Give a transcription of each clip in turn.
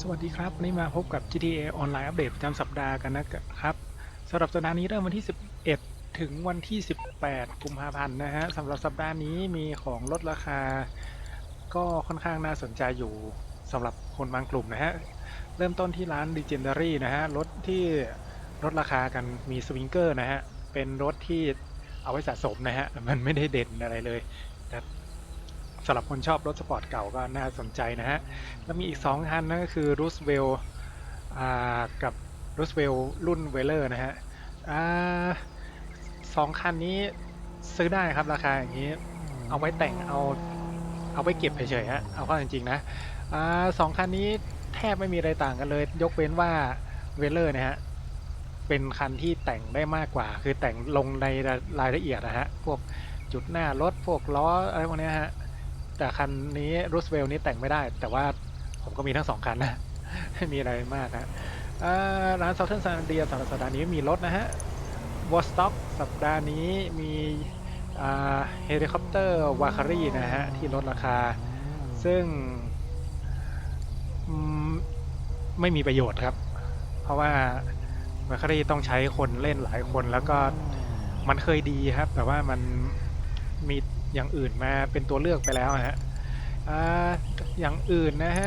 สวัสดีครับวันนี้มาพบกับ GTA ออนไลน์อัปเดตประจำสัปดาห์กันนะครับสำหรับสัปดาห์นี้เริ่มวันที่ 11 ถึงวันที่ 18 กุมภาพันธ์นะฮะสำหรับสัปดาห์นี้มีของลดราคา ก็ค่อนข้างน่าสนใจอยู่สำหรับคนบางกลุ่มนะฮะ เริ่มต้นที่ร้าน Legendary นะฮะ รถที่ลดราคากันมีสวิงเกอร์นะฮะ เป็นรถที่เอาไว้สะสมนะฮะ มันไม่ได้เด่นอะไรเลยแต่ สำหรับคนชอบรถสปอร์ตเก่าก็น่าสนใจนะฮะ แล้วมีอีก 2 คันนั่นก็คือรูสเวลกับรูสเวลรุ่นเวเลอร์นะฮะสองคันนี้ซื้อได้ครับราคาอย่างนี้ เอาไว้แต่งเอาเอาไว้เก็บเฉยๆฮะเอาเข้าจริงๆนะอสองคันนี้แทบไม่มีอะไรต่างกันเลย ยกเว้นว่าเวเลอร์นะฮะเป็นคันที่แต่งได้มากกว่า คือแต่งลงในรายละเอียดนะฮะพวกจุดหน้ารถพวกล้ออะไรพวกเนี้ยฮะ แต่คันนี้รูสเวลนี้แต่งไม่ได้ แต่ว่าผมก็มีทั้งสองคันนะไม่มีอะไรมากนะร้านเซาเทิร์นซานเดียสำหรับสัปดาห์นี้มีรถนะฮะวอสต็อกสัปดาห์นี้มีเฮลิคอปเตอร์วาคารีนะฮะ ที่ลดราคา ซึ่งไม่มีประโยชน์ครับ เพราะว่าวาคารีต้องใช้คนเล่นหลายคนแล้วก็มันเคยดีครับ แต่ว่ามันมี อย่างอื่นมาเป็นตัวเลือกไปแล้วฮะอ่าอย่างอื่นนะฮะ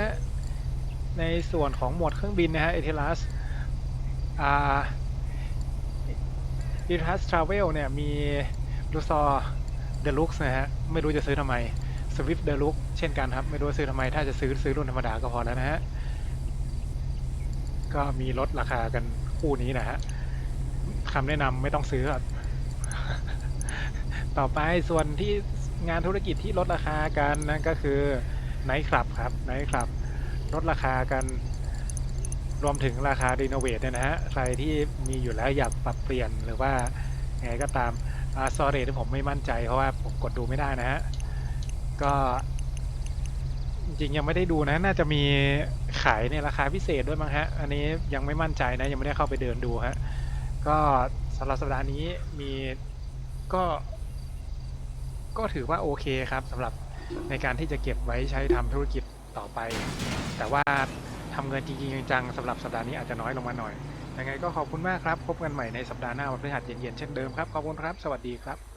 ในส่วนของหมวดเครื่องบินนะฮะเอเทลัสอ่าเอเทลัสทราเวลเนี่ยมีลูซอเดลุกนะฮะ ไม่รู้จะซื้อทำไมสวิฟต์เดลุกเช่นกันครับ ไม่รู้จะซื้อทำไมถ้าจะซื้อซื้อรุ่นธรรมดาก็พอแล้วนะฮะ ก็มีลดราคากันคู่นี้นะฮะคำแนะนำไม่ต้องซื้อครับ ต่อไปส่วนที่งานธุรกิจที่ลดราคากันนั่นก็คือไนท์คลับครับไนท์คลับลดราคากันรวมถึงราคารีโนเวทเนี่ยนะฮะใครที่มีอยู่แล้วอยากปรับเปลี่ยนหรือว่าไงก็ตามอาซอเรทผมไม่มั่นใจเพราะว่าผมกดดูไม่ได้นะฮะก็จริงยังไม่ได้ดูนะ น่าจะมีขายในราคาพิเศษด้วยมั้งฮะ อันนี้ยังไม่มั่นใจนะ ยังไม่ได้เข้าไปเดินดูฮะ ก็สำหรับสัปดาห์นี้มีก็ ก็ถือว่าโอเคครับสำหรับในการที่จะเก็บไว้ใช้ทำธุรกิจต่อไป แต่ว่าทำเงินจริงๆจังๆสำหรับสัปดาห์นี้อาจจะน้อยลงมาหน่อยยังไงก็ขอบคุณมากครับ พบกันใหม่ในสัปดาห์หน้าวันพฤหัสเย็นๆเช่นเดิมครับ ขอบคุณครับ สวัสดีครับ